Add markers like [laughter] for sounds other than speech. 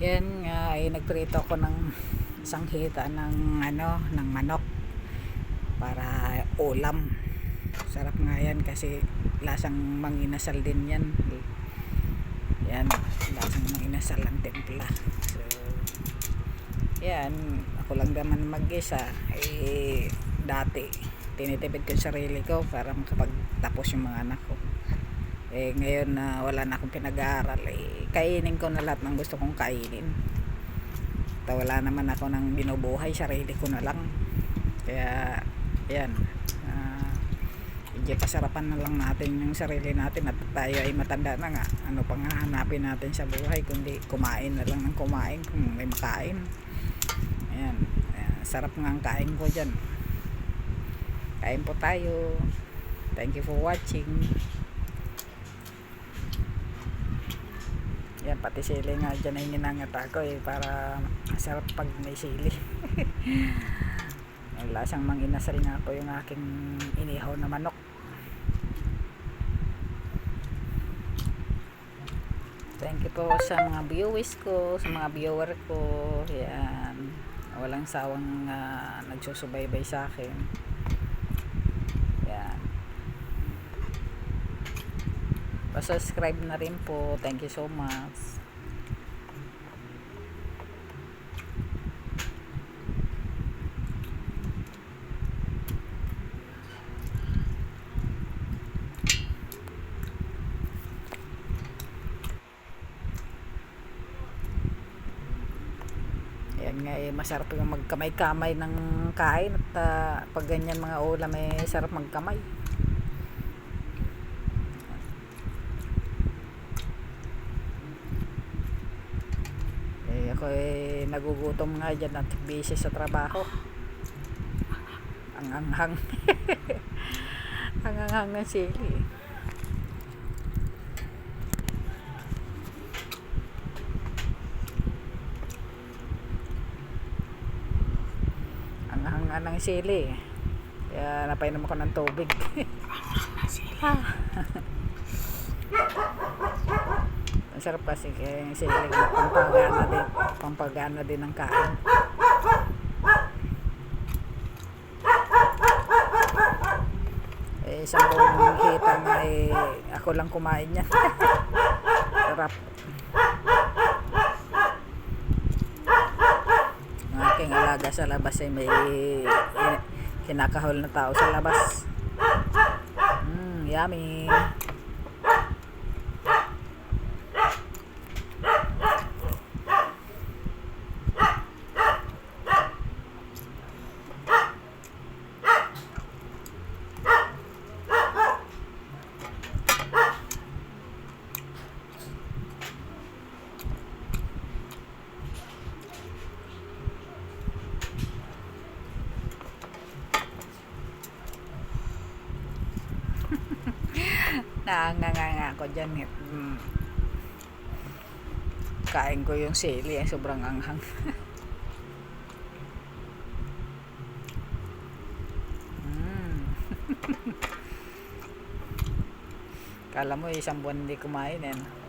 Yan nga ay nagprito ko ng isang hita ng ano, ng manok para ulam. Sarap nga yan kasi lasang manginasal din yan. Yan, lasang manginasal ang timpla. So, yan, ako lang naman mag-isa. Eh, dati, tinitipid ko sarili ko para makapagtapos yung mga anak ko. Eh, ngayon na wala na akong pinag-aaral, eh, kainin ko na lahat ng gusto kong kainin. At wala naman ako nang binubuhay, sarili ko na lang. Kaya, yan. Uh, medyo pasarapan na lang natin yung sarili natin at tayo ay matanda na nga. Ano pang hahanapin natin sa buhay kundi kumain na lang ng kumain kung may makain. Ayan. Ayan. Sarap nga ang kain ko dyan. Kain po tayo. Thank you for watching. Yan, pati sili nga dyan ay ninangat ako eh, para masarap pag may sili. [laughs] Ay, lasang mang inasal nga po yung aking inihaw na manok. Thank you po sa mga viewers ko, sa mga viewer ko. Yan. Walang sawang uh, nagsusubaybay sa akin. Yan. Pa-subscribe na rin po. Thank you so much. Yan nga eh, masarap yung magkamay-kamay ng kain at uh, pag ganyan mga ulam eh, sarap magkamay. Eh, ako eh, nagugutom nga dyan at busy sa trabaho. Ang anghang. [laughs] ang anghang ng sili. Ang anghang ng sili. Kaya napainom ako ng tubig. ah. Ang [laughs] sarap kasi kaya yung sili pampagana din, pampagana din ng kain. Eh, isang buong hita nga eh, ako lang kumain yan. [laughs] sarap. Ang aking alaga sa labas ay may eh, kinakahol na tao sa labas. Mmm, yummy. Naanganga ako dyan. eh. Mm. Kain ko yung sili, eh, sobrang anghang. [laughs] mm. [laughs] Kala mo isang buwan hindi kumain eh.